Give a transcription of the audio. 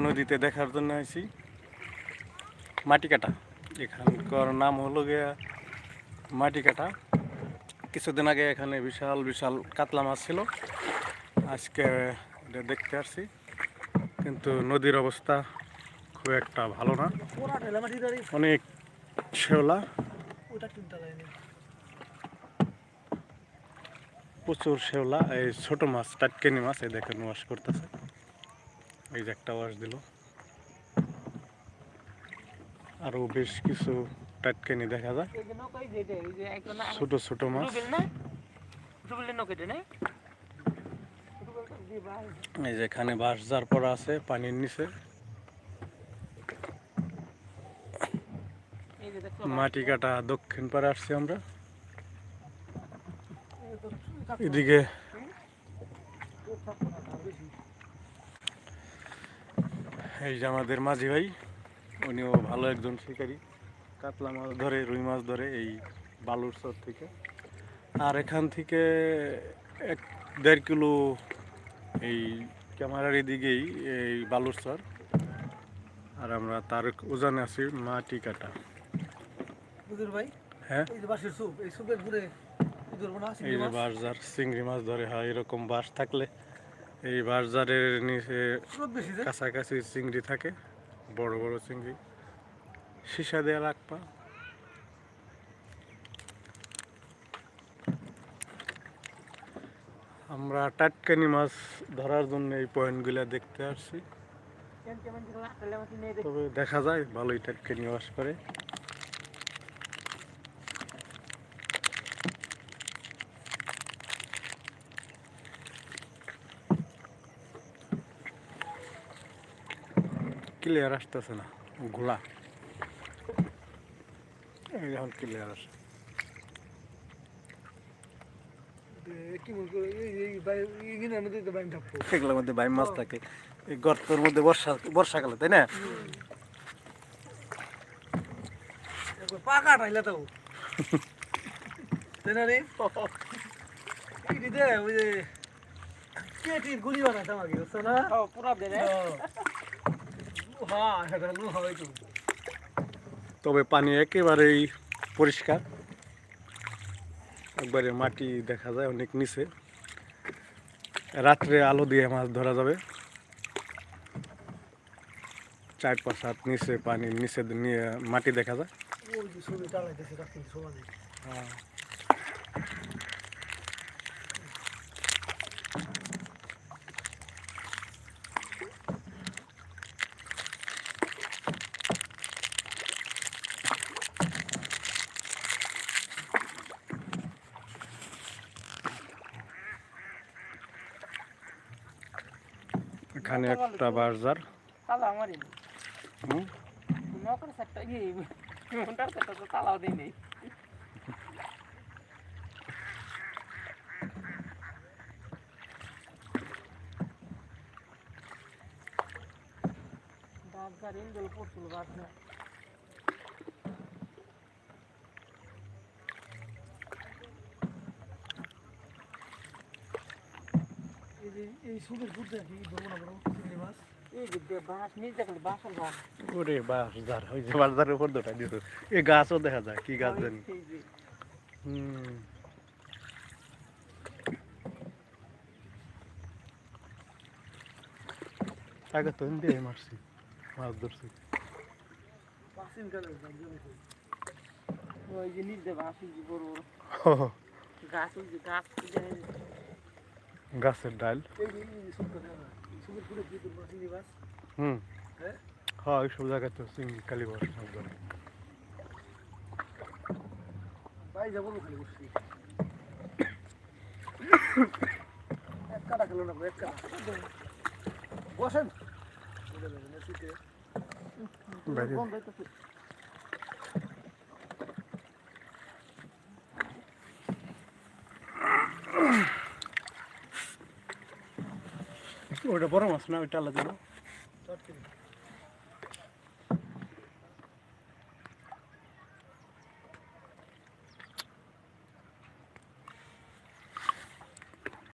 নদীতে দেখার জন্য আইছি। মাটি কাটা। এখানকার নাম হলো গিয়া মাটি কাটা। কিছুদিন আগে এখানে বিশাল বিশাল কাতলা মাছ ছিল। আজকে এটা দেখতে আসছি। কিন্তু নদীর অবস্থা খুব একটা ভালো না। অনেক শেওলা। প্রচুর শেওলা। এই ছোট মাছ, টাটকেনি মাছ, এই দেখেন, ওয়াশ করতেছে। এই যে একটা ওয়াশ দিল। আরও বেশ কিছু টাটকেনি দেখা যায়। ছোট ছোট মাছ। এই যে এখানে বাঁশ যার পর আছে পানির নিচে। মাটি কাটা দক্ষিণ পারে আসছি আমরা। এদিকে এই যে আমাদের মাঝি ভাই উনিও ভালো একজন শিকারী। কাতলা মাছ ধরে রুই মাছ ধরে এই বালুর চর থেকে। আর এখান থেকে এক দেড় কিলো এই ক্যামেরার এদিকেই এই বালুর চর। আর আমরা তার ওজনে আছি মাটি কাটা। ভাই হ্যাঁ? এই যে চিংড়ি মাছ ধরে হয় এরকম বাঁশ থাকলে এই বাঁশজারের নিচে কাছাকাছি চিংড়ি থাকে বড় বড় চিংড়ি। সীসা দেওয়া রাখবা আমরা টাটকানি মাছ ধরার জন্য এই পয়েন্টগুলো দেখতে আসছি। তবে দেখা যায় ভালোই টাটকানি মাছ করে। ক্লিয়ার আসতেছে না ঘোলা। এই এখন ক্লিয়ার আসে এগুলোর মধ্যে বাইম মাছ থাকে। এই গর্তর মধ্যে বর্ষা বর্ষাকালে তাই না? একবার পা তো। তাই না রে? ওই যে কেটির গুলি বানাইছে আমাকে বুঝছ না? পুরা রে। হ্যাঁ সেটা লু হয় তো তবে পানি একেবারেই পরিষ্কার। একবারে মাটি দেখা যায় অনেক নিচে। রাত্রে আলো দিয়ে মাছ ধরা যাবে। চার পাঁচ হাত নিচে পানির নিচে নিয়ে মাটি দেখা যায়। তো একটা দেই নাই। ডাবগার ইন্দুল পশুল গাছ না। এই এই ছবির কি ধরবো না বড় চিংড়ি মাছ। ওই যে উপর দুটা দিত এই গাছও দেখা যায় কি গাছ জানি। হুম। আগে তো দিয়ে মারছি মাছ ধরছি। ওই যে বড় বড়। গাছ, গাছ, গাছের ডাল। হুম। হ্যাঁ হ্যাঁ ওই সব জায়গায় তো চিংড়ি কালী বস ভাই যাব না খালি বসছি। এক কাটা খেলো না এক কাটা। বসেন। ஒரு புறம் வசனா விட்டால் அதுனா